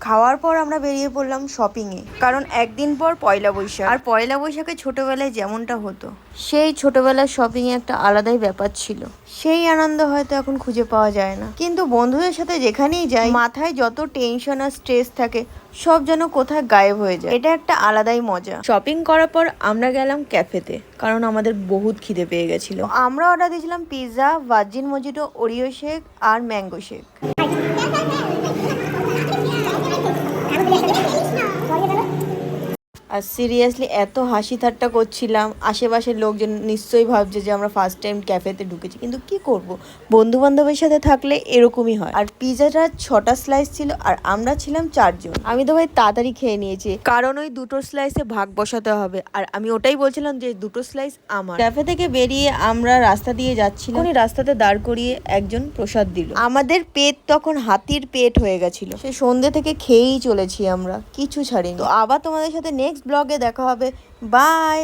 খাওয়ার পর আমরা বেরিয়ে পড়লাম শপিংয়ে কারণ একদিন পর পয়লা বৈশাখ। আর পয়লা বৈশাখে ছোটবেলায় যেমনটা হতো সেই ছোটবেলার শপিংয়ে একটা আলাদাই ব্যাপার ছিল। সেই আনন্দ হয়তো এখন খুঁজে পাওয়া যায় না। কিন্তু বন্ধুদের সাথে যেখানেই যাই মাথায় যত টেনশন আর স্ট্রেস থাকে সব যেন কোথায় গায়েব হয়ে যায়। এটা একটা আলাদাই মজা। শপিং করার পর আমরা গেলাম ক্যাফেতে কারণ আমাদের বহুত খিদে পেয়ে গেছিল। আমরা অর্ডার দিয়েছিলাম pizza virgin mojito Oreo shake আর ম্যাঙ্গো শেক আর সিরিয়াসলি এত হাসি ঠাট্টা করছিলাম, আশেপাশের লোকজন নিশ্চয়ই ভাবছে যে আমরা ফার্স্ট টাইম ক্যাফেতে ঢুকেছি, কিন্তু কি করব? বন্ধু বান্ধবের সাথে থাকলে এরকমই হয়। আর পিজাটা ছটা স্লাইস ছিল আর আমরা ছিলাম চারজন। আমি তো ভাই তাড়াতাড়ি খেয়ে নিয়েছি। কারণ ওই দুটো স্লাইসে ভাগ বসাতে হবে। আর আমি ওটাই বলছিলাম যে দুটো স্লাইস আমার। ক্যাফে থেকে বেরিয়ে আমরা রাস্তা দিয়ে যাচ্ছিলাম। রাস্তাতে দাঁড় করিয়ে একজন প্রসাদ দিল। আমাদের পেট তখন হাতির পেট হয়ে গেছিল। সে সন্ধ্যে থেকে খেয়েই চলেছি আমরা। কিছু ছাড়িনি। তো আবার তোমাদের সাথে নেক্সট ব্লগে দেখা হবে। বাই